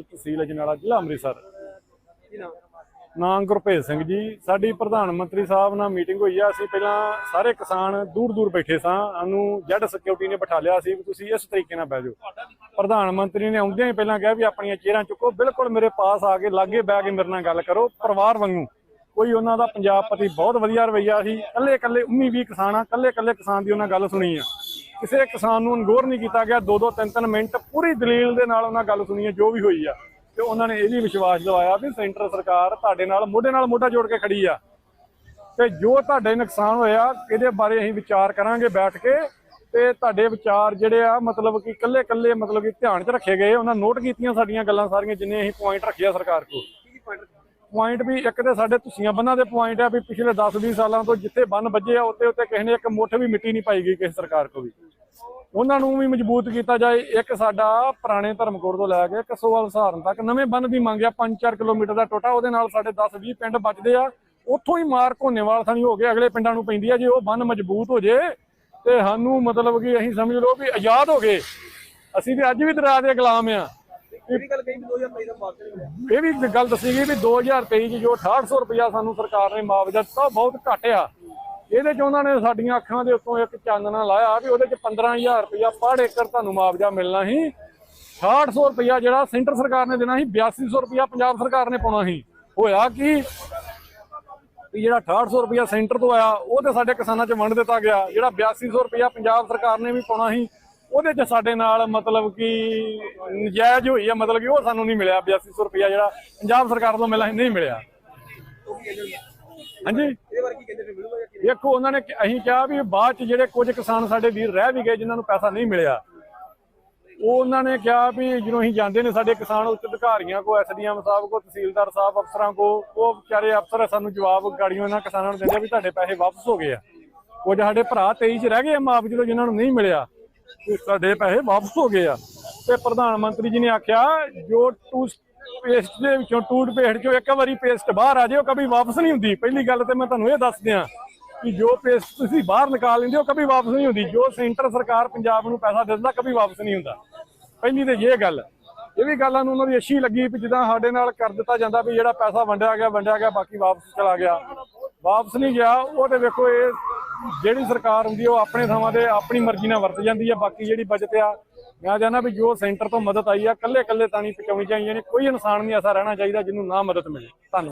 ਤਹਿਸੀਲ ਅਜਨਾਲਾ ਜ਼ਿਲ੍ਹਾ ਅੰਮ੍ਰਿਤਸਰ। ਨਾਮ? ਗੁਰਭੇਜ ਸਿੰਘ ਜੀ। ਸਾਡੀ ਪ੍ਰਧਾਨ ਮੰਤਰੀ ਸਾਹਿਬ ਨਾਲ ਮੀਟਿੰਗ ਹੋਈ ਆ। ਅਸੀਂ ਪਹਿਲਾਂ ਸਾਰੇ ਕਿਸਾਨ ਦੂਰ ਦੂਰ ਬੈਠੇ ਸਾਂ। ਸਾਨੂੰ ਜੈਡ ਸਿਕਿਉਰਿਟੀ ਨੇ ਬਿਠਾ ਲਿਆ ਸੀ ਵੀ ਤੁਸੀਂ ਇਸ ਤਰੀਕੇ ਨਾਲ ਬਹਿ ਜਾਓ। ਪ੍ਰਧਾਨ ਮੰਤਰੀ ਨੇ ਆਉਂਦਿਆਂ ਹੀ ਪਹਿਲਾਂ ਕਿਹਾ ਵੀ ਆਪਣੀਆਂ ਚੇਅਰਾਂ ਚੁੱਕੋ। ਬਿਲਕੁਲ ਮੇਰੇ ਪਾਸ ਆ ਕੇ ਲਾਗੇ ਬਹਿ ਕੇ ਮੇਰੇ ਨਾਲ ਗੱਲ ਕਰੋ। ਪਰਿਵਾਰ ਵਾਂਗੂ। ਕੋਈ ਉਹਨਾਂ ਦਾ ਪੰਜਾਬ ਪ੍ਰਤੀ ਬਹੁਤ ਵਧੀਆ ਰਵੱਈਆ ਸੀ। ਕੱਲੇ ਕੱਲੇ 19 20 ਕਿਸਾਨ ਆ। ਕੱਲੇ ਕੱਲੇ ਕਿਸਾਨ ਦੀ ਉਹਨਾਂ ਗੱਲ ਸੁਣੀ ਆ। ਕਿਸੇ ਕਿਸਾਨ ਨੂੰ ਅਨਗੋਰ ਨਹੀਂ ਕੀਤਾ ਗਿਆ। ਦੋ ਦੋ, ਤਿੰਨ ਤਿੰਨ ਮਿੰਟ ਪੂਰੀ ਦਲੀਲ ਦੇ ਨਾਲ ਉਹਨਾਂ ਗੱਲ ਸੁਣੀ ਆ ਜੋ ਵੀ ਹੋਈ ਆ। ਤੇ ਉਹਨਾਂ ਨੇ ਇਹ ਵੀ ਵਿਸ਼ਵਾਸ ਦਿਵਾਇਆ ਵੀ ਸੈਂਟਰ ਸਰਕਾਰ ਤੁਹਾਡੇ ਨਾਲ, ਮੋਢੇ ਨਾਲ ਮੋਢਾ ਜੋੜ ਕੇ ਖੜੀ ਆ। ਤੇ ਜੋ ਤੁਹਾਡੇ ਨੁਕਸਾਨ ਹੋਇਆ, ਇਹਦੇ ਬਾਰੇ ਅਸੀਂ ਵਿਚਾਰ ਕਰਾਂਗੇ ਬੈਠ ਕੇ। ਤੇ ਤੁਹਾਡੇ ਵਿਚਾਰ ਜਿਹੜੇ ਆ, ਮਤਲਬ ਕਿ ਕੱਲੇ ਕੱਲੇ ਮਤਲਬ ਕਿ ਧਿਆਨ 'ਚ ਰੱਖੇ ਗਏ। ਉਹਨਾਂ ਨੋਟ ਕੀਤੀਆਂ ਸਾਡੀਆਂ ਗੱਲਾਂ ਸਾਰੀਆਂ, ਜਿੰਨੇ ਅਸੀਂ ਪੁਆਇੰਟ ਰੱਖੇ ਆ ਸਰਕਾਰ ਕੋਲ। ਪੁਆਇੰਟ ਵੀ ਇੱਕ ਤੇ ਸਾਡੇ ਤੁਸੀਆਂ ਬੰਨਾਂ ਦੇ ਪੁਆਇੰਟ ਆ ਵੀ ਪਿਛਲੇ 10-20 ਸਾਲਾਂ ਤੋਂ ਜਿੱਥੇ ਬੰਨ ਵੱਜੇ ਆ ਉੱਤੇ ਉੱਤੇ ਕਿਸੇ ਨੇ ਇੱਕ ਮੁੱਠ ਵੀ ਮਿੱਟੀ ਨਹੀਂ ਪਾਈ ਗਈ ਕਿਸੇ ਸਰਕਾਰ ਕੋਲ ਵੀ। ਉਹਨਾਂ ਨੂੰ ਵੀ ਮਜ਼ਬੂਤ ਕੀਤਾ ਜਾਏ। ਇੱਕ ਸਾਡਾ ਪੁਰਾਣੇ ਧਰਮਕੋਟ ਤੋਂ ਲੈ ਕੇ ਕਸੋਵਾਲ ਸਹਾਰਨ ਤੱਕ ਨਵੇਂ ਬੰਨ ਦੀ ਮੰਗ ਆ। 5-4 ਕਿਲੋਮੀਟਰ ਦਾ ਟੋਟਾ ਉਹਦੇ ਨਾਲ ਸਾਡੇ 10-20 ਪਿੰਡ ਬਚਦੇ ਆ। ਉੱਥੋਂ ਹੀ ਮਾਰ ਘੋਨੇਵਾਲ ਥਾਣੀ ਹੋ ਕੇ ਅਗਲੇ ਪਿੰਡਾਂ ਨੂੰ ਪੈਂਦੀ ਆ। ਜੇ ਉਹ ਬੰਨ ਮਜ਼ਬੂਤ ਹੋ ਜੇ ਤੇ ਸਾਨੂੰ ਮਤਲਬ ਕਿ ਅਸੀਂ ਸਮਝ ਲਓ ਵੀ ਆਜ਼ਾਦ ਹੋ ਗਏ। ਅਸੀਂ ਤੇ ਅੱਜ ਵੀ ਦਰਿਆ ਦੇ ਗੁਲਾਮ ਆ। ਇਹ ਵੀ 2023 ਦਾ ਮੁਆਵਜ਼ਾ ਨਹੀਂ ਮਿਲਿਆ ਇਹ ਵੀ ਗੱਲ ਦੱਸੀ ਗਈ ਵੀ 2023 ਚ ਜੋ 6800 ਰੁਪਇਆ ਸਾਨੂੰ ਸਰਕਾਰ ਨੇ ਮੁਆਵਜ਼ਾ ਦਿੱਤਾ ਬਹੁਤ ਘੱਟ ਆ। ਇਹਦੇ ਚ ਉਹਨਾਂ ਨੇ ਸਾਡੀਆਂ ਅੱਖਾਂ ਦੇ ਉੱਤੋਂ ਇੱਕ ਚਾਨਣਾ ਲਾਇਆ ਵੀ ਉਹਦੇ ਚ 15000 ਰੁਪਇਆ ਪਰ ਏਕੜ ਤੁਹਾਨੂੰ ਮੁਆਵਜ਼ਾ ਮਿਲਣਾ ਸੀ। 6800 ਰੁਪਇਆ ਜਿਹੜਾ ਸੈਂਟਰ ਸਰਕਾਰ ਨੇ ਦੇਣਾ ਸੀ 8200 ਰੁਪਇਆ ਪੰਜਾਬ ਸਰਕਾਰ ਨੇ ਪਾਉਣਾ ਸੀ। ਹੋਇਆ ਕੀ? ਜਿਹੜਾ 6800 ਰੁਪਇਆ ਸੈਂਟਰ ਤੋਂ ਆਇਆ, ਉਹ ਤੇ ਸਾਡੇ ਕਿਸਾਨਾਂ 'ਚ ਵੰਡ ਦਿੱਤਾ ਗਿਆ। ਜਿਹੜਾ 8200 ਰੁਪਇਆ ਪੰਜਾਬ ਸਰਕਾਰ ਨੇ ਵੀ ਪਾਉਣਾ ਸੀ, ਉਹਦੇ 'ਚ ਸਾਡੇ ਨਾਲ ਮਤਲਬ ਕਿ ਨਜਾਇਜ਼ ਹੋਈ ਹੈ ਮਤਲਬ ਕਿ ਉਹ ਸਾਨੂੰ ਨਹੀਂ ਮਿਲਿਆ। 8200 ਰੁਪਇਆ ਜਿਹੜਾ ਪੰਜਾਬ ਸਰਕਾਰ ਤੋਂ ਮਿਲਣਾ ਸੀ, ਨਹੀਂ ਮਿਲਿਆ। ਹਾਂਜੀ? ਇਹਦੇ ਬਾਰੇ ਕੀ ਕਹਿੰਦੇ ਦੇਖੋ, ਉਹਨਾਂ ਨੇ ਅਸੀਂ ਕਿਹਾ ਵੀ ਬਾਅਦ 'ਚ ਜਿਹੜੇ ਕੁਝ ਕਿਸਾਨ ਸਾਡੇ ਵੀਰ ਰਹਿ ਵੀ ਗਏ, ਜਿਨ੍ਹਾਂ ਨੂੰ ਪੈਸਾ ਨਹੀਂ ਮਿਲਿਆ, ਉਹ ਉਹਨਾਂ ਨੇ ਕਿਹਾ ਵੀ ਜਦੋਂ ਅਸੀਂ ਜਾਂਦੇ ਨੇ ਸਾਡੇ ਕਿਸਾਨ ਉੱਚ ਅਧਿਕਾਰੀਆਂ ਕੋ ਐਸਡੀਐਮ ਸਾਹਿਬ ਕੋ, ਤਹਿਸੀਲਦਾਰ ਸਾਹਿਬ, ਅਫਸਰਾਂ ਕੋ, ਉਹ ਵਿਚਾਰੇ ਅਫਸਰ ਸਾਨੂੰ ਜਵਾਬ ਗਾੜੀਆਂ ਇਹਨਾਂ ਕਿਸਾਨਾਂ ਨੂੰ ਦਿੰਦੇ ਵੀ ਤੁਹਾਡੇ ਪੈਸੇ ਵਾਪਸ ਹੋ ਗਏ ਆ। ਕੁਝ ਸਾਡੇ ਭਰਾ 23 ਚ ਰਹਿ ਗਏ ਆ ਜਦੋਂ ਜਿਨ੍ਹਾਂ ਨੂੰ ਨਹੀਂ ਮਿਲਿਆ, ਤੇ ਸਾਡੇ ਪੈਸੇ ਵਾਪਸ ਹੋ ਗਏ ਆ। ਤੇ ਪ੍ਰਧਾਨ ਮੰਤਰੀ ਜੀ ਨੇ ਆਖਿਆ, ਜੋ ਟੂ ਪੇਸਟ ਦੇ ਵਿੱਚੋਂ ਟੂਟ ਪੇਸਟ ਚੋਂ ਇੱਕ ਵਾਰੀ ਪੇਸਟ ਬਾਹਰ ਆ ਜਾਏ ਉਹ ਕਦੀ ਵਾਪਸ ਨਹੀਂ ਹੁੰਦੀ। ਪਹਿਲੀ ਗੱਲ ਤੇ ਮੈਂ ਤੁਹਾਨੂੰ ਇਹ ਦੱਸ ਦਿਆਂ ਕਿ ਜੋ ਪੇਸਟ ਤੁਸੀਂ ਬਾਹਰ ਨਿਕਾਲ ਲੈਂਦੇ ਹੋ ਕਦੀ ਵਾਪਸ ਨਹੀਂ ਹੁੰਦੀ। ਜੋ ਸੈਂਟਰ ਸਰਕਾਰ ਪੰਜਾਬ ਨੂੰ ਪੈਸਾ ਦਿੰਦਾ ਕਦੀ ਵਾਪਸ ਨਹੀਂ ਹੁੰਦਾ। ਪਹਿਲੀ ਤੇ ਇਹ ਗੱਲ। ਇਹ ਵੀ ਗੱਲਾਂ ਨੂੰ ਉਹਨਾਂ ਦੀ ਅੱਛੀ ਲੱਗੀ ਵੀ ਜਿੱਦਾਂ ਸਾਡੇ ਨਾਲ ਕਰ ਦਿੱਤਾ ਜਾਂਦਾ ਵੀ ਜਿਹੜਾ ਪੈਸਾ ਵੰਡਿਆ ਗਿਆ ਵੰਡਿਆ ਗਿਆ, ਬਾਕੀ ਵਾਪਸ ਚਲਾ ਗਿਆ। ਵਾਪਸ ਨਹੀਂ ਗਿਆ, ਉਹ ਤੇ ਵੇਖੋ ਇਹ ਜਿਹੜੀ ਸਰਕਾਰ ਹੁੰਦੀ ਉਹ ਆਪਣੇ ਥਾਵਾਂ ਤੇ ਆਪਣੀ ਮਰਜ਼ੀ ਨਾਲ ਵਰਤ ਜਾਂਦੀ ਹੈ ਬਾਕੀ ਜਿਹੜੀ ਬਜਟ ਆ, ਮੈਂ ਜਾਣਾ ਵੀ ਜੋ ਸੈਂਟਰ ਤੋਂ ਮਦਦ ਆਈ ਆ ਕੱਲੇ ਕੱਲੇ ਤਾਣੀ ਪਹੁੰਚਾਉਣੀ ਚਾਹੀਦੀ ਨੇ ਕੋਈ ਇਨਸਾਨ ਨਹੀਂ ਐਸਾ ਰਹਿਣਾ ਚਾਹੀਦਾ ਜਿਹਨੂੰ ਨਾ ਮਦਦ ਮਿਲੇ। ਧੰਨਵਾਦ।